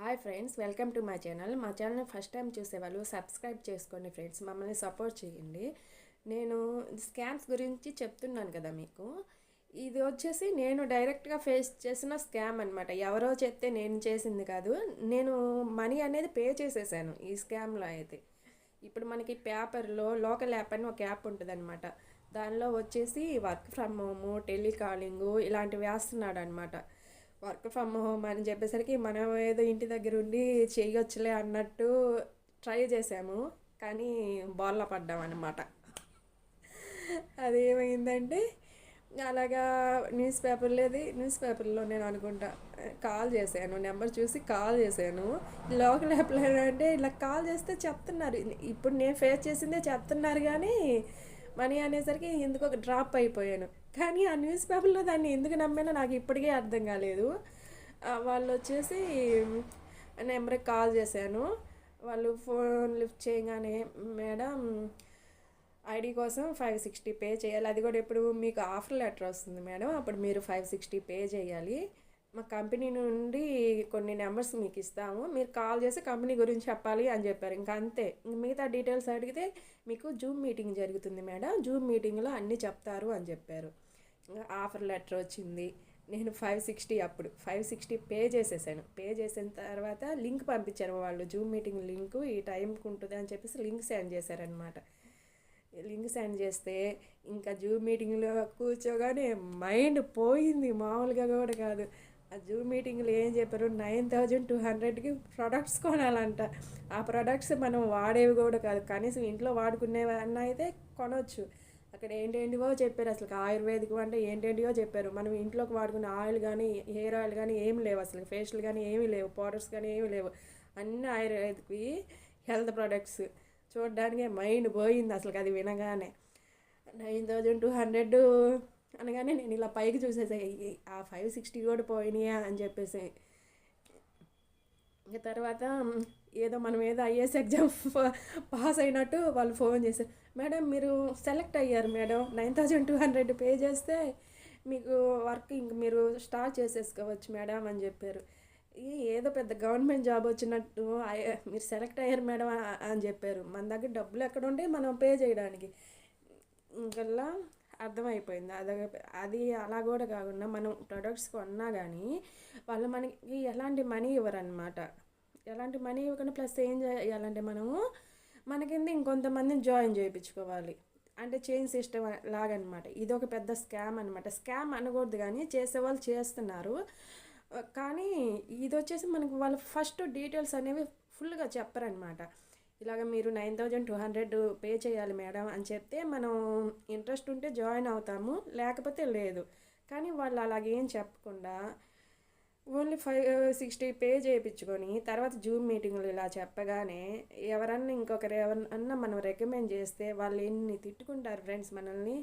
Hi friends welcome to my channel మా channel first time చూసేవాళ్ళు subscribe చేసుకోండి friends మమ్మల్ని సపోర్ట్ చేయండి. నేను స్కామ్స్ గురించి చెప్తున్నాను కదా మీకు. ఇది వచ్చేసి నేను డైరెక్ట్గా ఫేస్ చేసిన స్కామ్ అనమాట ఎవరో చెప్తే నేను చేసింది కాదు. నేను మనీ అనేది పే చేసేసాను ఈ స్కామ్లో అయితే. ఇప్పుడు మనకి పేపర్లో లోకల్ యాప్ అని ఒక యాప్ ఉంటుందన్నమాట. దానిలో వచ్చేసి వర్క్ ఫ్రమ్ హోము టెలికాలింగు ఇలాంటివి వేస్తున్నాడు అనమాట వర్క్ ఫ్రమ్ హోమ్ అని చెప్పేసరికి మనం ఏదో ఇంటి దగ్గర ఉండి చేయొచ్చులే అన్నట్టు ట్రై చేసాము కానీ బోర్లా పడ్డాం అనమాట అది ఏమైందంటే అలాగా న్యూస్ పేపర్ లేదు న్యూస్ పేపర్లో నేను అనుకుంటా కాల్ చేశాను నెంబర్ చూసి కాల్ చేశాను. లోకల్ అప్లై అంటే ఇలా కాల్ చేస్తే చెప్తున్నారు. ఇప్పుడు నేను ఫేస్ చేసిందే చెప్తున్నారు కానీ మనీ అనేసరికి ఎందుకు ఒక డ్రాప్ అయిపోయాను. కానీ ఆ న్యూస్ పేపర్లో దాన్ని ఎందుకు నమ్మానో నాకు ఇప్పటికే అర్థం కాలేదు. వాళ్ళు వచ్చేసి నెంబర్కి కాల్ చేశాను. వాళ్ళు ఫోన్ లిఫ్ట్ చేయగానే మేడం ఐడి కోసం ఫైవ్ సిక్స్టీ పే చేయాలి. అది కూడా ఇప్పుడు మీకు ఆఫర్ లెటర్ వస్తుంది మేడం. అప్పుడు మీరు ఫైవ్ సిక్స్టీ పే చేయాలి. మా కంపెనీ నుండి కొన్ని నెంబర్స్ మీకు ఇస్తాము. మీరు కాల్ చేసి కంపెనీ గురించి చెప్పాలి అని చెప్పారు. ఇంకా అంతే. ఇంక మిగతా డీటెయిల్స్ అడిగితే మీకు జూమ్ మీటింగ్ జరుగుతుంది మేడం. జూమ్ మీటింగ్లో అన్నీ చెప్తారు అని చెప్పారు. ఆఫర్ లెటర్ వచ్చింది. నేను ఫైవ్ సిక్స్టీ అప్పుడు ఫైవ్ సిక్స్టీ పే చేసేసాను. పే చేసిన తర్వాత లింక్ పంపించారు వాళ్ళు. జూమ్ మీటింగ్ లింక్ ఈ టైంకి ఉంటుంది అని చెప్పేసి లింక్ సెండ్ చేశారనమాట లింక్ సెండ్ చేస్తే ఇంకా జూమ్ మీటింగ్లో కూర్చోగానే మైండ్ పోయింది. మామూలుగా కూడా కాదు. ఆ జూమ్ మీటింగ్లో ఏం చెప్పారు? నైన్ థౌజండ్ టూ హండ్రెడ్కి ప్రొడక్ట్స్ కొనాలంట. ఆ ప్రొడక్ట్స్ మనం వాడేవి కూడా కాదు. కనీసం ఇంట్లో వాడుకునేవి అయితే కొనవచ్చు అక్కడ ఏంటేంటివో చెప్పారు. అసలు ఆయుర్వేదికం అంటే ఏంటేంటివో చెప్పారు. మనం ఇంట్లోకి వాడుకునే ఆయిల్ కానీ హెయిర్ ఆయిల్ కానీ ఏమి లేవు అసలు ఫేషియల్ కానీ ఏమీ లేవు. పౌడర్స్ కానీ ఏమీ లేవు. అన్నీ ఆయుర్వేదిక్వి హెల్త్ ప్రొడక్ట్స్. చూడడానికి మైండ్ పోయింది అసలు అది వినగానే. నైన్ థౌజండ్ టూ హండ్రెడ్ అనగానే నేను ఇలా పైకి చూసేసాయి ఆ ఫైవ్ సిక్స్టీ కూడా పోయినాయా అని చెప్పేసి. ఇంకా తర్వాత ఏదో మనం ఏదో ఐఏఎస్ ఎగ్జామ్ పాస్ అయినట్టు వాళ్ళు ఫోన్ చేశారు మేడం మీరు సెలెక్ట్ అయ్యారు madam. Nine thousand two hundred pay చేస్తే మీకు వర్క్ ఇంక మీరు స్టార్ట్ చేసేసుకోవచ్చు మేడం అని చెప్పారు. ఈ ఏదో పెద్ద గవర్నమెంట్ జాబ్ వచ్చినట్టు మీరు సెలెక్ట్ అయ్యారు మేడం అని చెప్పారు. మన దగ్గర డబ్బులు ఎక్కడ ఉంటే మనం పే చేయడానికి. ఇంకల్లా అర్థమైపోయింది. అది అది అలా కూడా కాకుండా మనం ప్రొడక్ట్స్ కొన్నా కానీ వాళ్ళు మనకి ఎలాంటి మనీ ఇవ్వరనమాట ఎలాంటి మనీ ఇవ్వకుండా ప్లస్ ఏం చేయాలంటే మనము మన కింద ఇంకొంతమందిని జాయిన్ చేయించుకోవాలి. అంటే చైన్ సిస్టమ్ లాగనమాట. ఇది ఒక పెద్ద స్కామ్ అనమాట. స్కామ్ అనకూడదు కానీ చేసేవాళ్ళు చేస్తున్నారు. కానీ ఇది వచ్చేసి మనకు వాళ్ళు ఫస్ట్ డీటెయిల్స్ అనేవి ఫుల్గా చెప్పరనమాట. ఇలాగ మీరు nine thousand two hundred pay చేయాలి మేడం అని చెప్తే మనం ఇంట్రెస్ట్ ఉంటే జాయిన్ అవుతాము లేకపోతే లేదు. కానీ వాళ్ళు అలాగేం చెప్పకుండా ఓన్లీ ఫైవ్ సిక్స్టీ పే చేయించుకొని తర్వాత జూమ్ మీటింగ్లు ఇలా చెప్పగానే ఎవరన్నా ఇంకొకరు ఎవరన్నా మనం రికమెండ్ చేస్తే వాళ్ళు ఎన్ని తిట్టుకుంటారు ఫ్రెండ్స్ మనల్ని.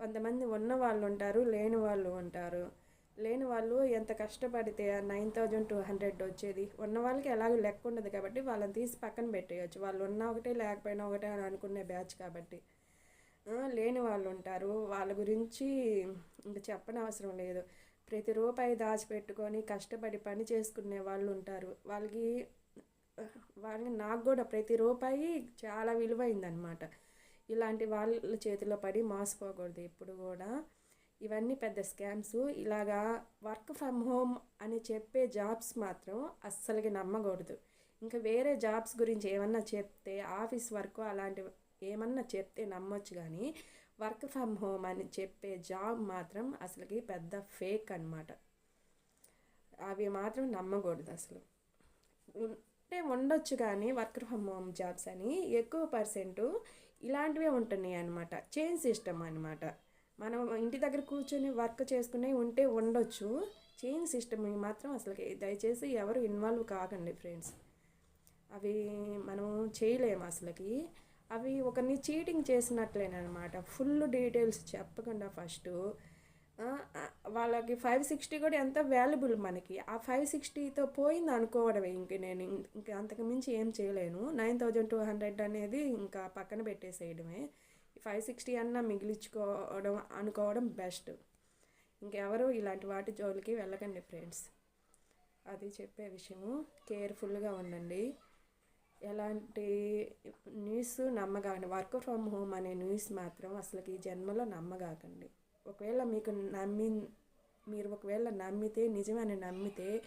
కొంతమంది ఉన్న వాళ్ళు ఉంటారు లేని వాళ్ళు ఉంటారు. లేని వాళ్ళు ఎంత కష్టపడితే నైన్ థౌజండ్ టూ హండ్రెడ్ వచ్చేది. ఉన్న వాళ్ళకి ఎలాగో లెక్క ఉండదు కాబట్టి వాళ్ళని తీసి పక్కన పెట్టేయచ్చు. వాళ్ళు ఉన్న ఒకటే లేకపోయినా ఒకటే అని అనుకునే బ్యాచ్ కాబట్టి. లేని వాళ్ళు ఉంటారు. వాళ్ళ గురించి ఇంకా చెప్పనవసరం లేదు. ప్రతి రూపాయి దాచిపెట్టుకొని కష్టపడి పని చేసుకునే వాళ్ళు ఉంటారు. వాళ్ళకి వాళ్ళకి నాకు కూడా ప్రతి రూపాయి చాలా విలువైందనమాట ఇలాంటి వాళ్ళ చేతిలో పడి మోసపోకూడదు ఎప్పుడు కూడా. ఇవన్నీ పెద్ద స్కామ్స్. ఇలాగా వర్క్ ఫ్రమ్ హోమ్ అని చెప్పే జాబ్స్ మాత్రం అస్సలకి నమ్మకూడదు. ఇంకా వేరే జాబ్స్ గురించి ఏమన్నా చెప్తే ఆఫీస్ వర్క్ అలాంటివి ఏమన్నా చెప్తే నమ్మొచ్చు కానీ వర్క్ ఫ్రమ్ హోమ్ అని చెప్పే జాబ్ మాత్రం అసలుకి పెద్ద ఫేక్ అన్నమాట. అవి మాత్రం నమ్మకూడదు అసలు. ఉంటే ఉండొచ్చు కానీ వర్క్ ఫ్రమ్ హోమ్ జాబ్స్ అని ఎక్కువ పర్సెంట్ ఇలాంటివే ఉంటున్నాయి అనమాట చైన్ సిస్టమ్ అనమాట మనం ఇంటి దగ్గర కూర్చొని వర్క్ చేసుకునే ఉంటే ఉండొచ్చు. చైన్ సిస్టమ్ మాత్రం అసలు దయచేసి ఎవరు ఇన్వాల్వ్ కాకండి ఫ్రెండ్స్. అవి మనం చేయలేము అసలుకి. అవి ఒకరిని చీటింగ్ చేసినట్లేనమాట ఫుల్ డీటెయిల్స్ చెప్పకుండా ఫస్ట్. వాళ్ళకి ఫైవ్ సిక్స్టీ కూడా ఎంత వాల్యుబుల్ మనకి. ఆ ఫైవ్ సిక్స్టీతో పోయింది అనుకోవడమే ఇంక నేను ఇంకా అంతకు మించి ఏం చేయలేను. నైన్ థౌజండ్ టూ హండ్రెడ్ అనేది ఇంకా పక్కన పెట్టేసేయడమే. ఫైవ్ సిక్స్టీ అన్నా మిగిలించుకోవడం అనుకోవడం బెస్ట్. ఇంకెవరు ఇలాంటి వాటి జోలికి వెళ్ళకండి ఫ్రెండ్స్. అది చెప్పే విషయము. కేర్ఫుల్గా ఉండండి. ఎలాంటి న్యూస్ నమ్మగాకండి. వర్క్ ఫ్రమ్ హోమ్ అనే న్యూస్ మాత్రం అసలు ఈ జన్మలో నమ్మగాకండి. ఒకవేళ మీకు నమ్మి మీరు ఒకవేళ నమ్మితే నిజమని నమ్మితే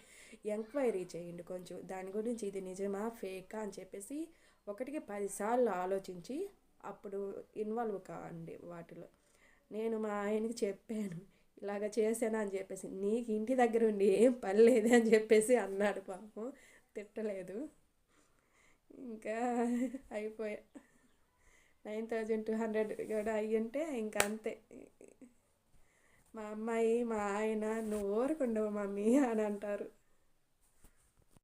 ఎంక్వైరీ చేయండి కొంచెం. దాని గురించి ఇది నిజమా ఫేకా అని చెప్పేసి ఒకటికి పదిసార్లు ఆలోచించి అప్పుడు ఇన్వాల్వ్ కావండి వాటిలో. నేను మా ఆయనకి చెప్పాను ఇలాగ చేశాను అని చెప్పేసి. నీకు ఇంటి దగ్గర ఉండి ఏం పని లేదే అని చెప్పేసి అన్నాడు పాపం. తిట్టలేదు. ఇంకా అయిపోయా. నైన్ థౌజండ్ టూ హండ్రెడ్ కూడా అయ్యంటే ఇంకా అంతే. మా అమ్మాయి మా ఆయన నువ్వు ఊరుకుండవు మమ్మీ అని అంటారు.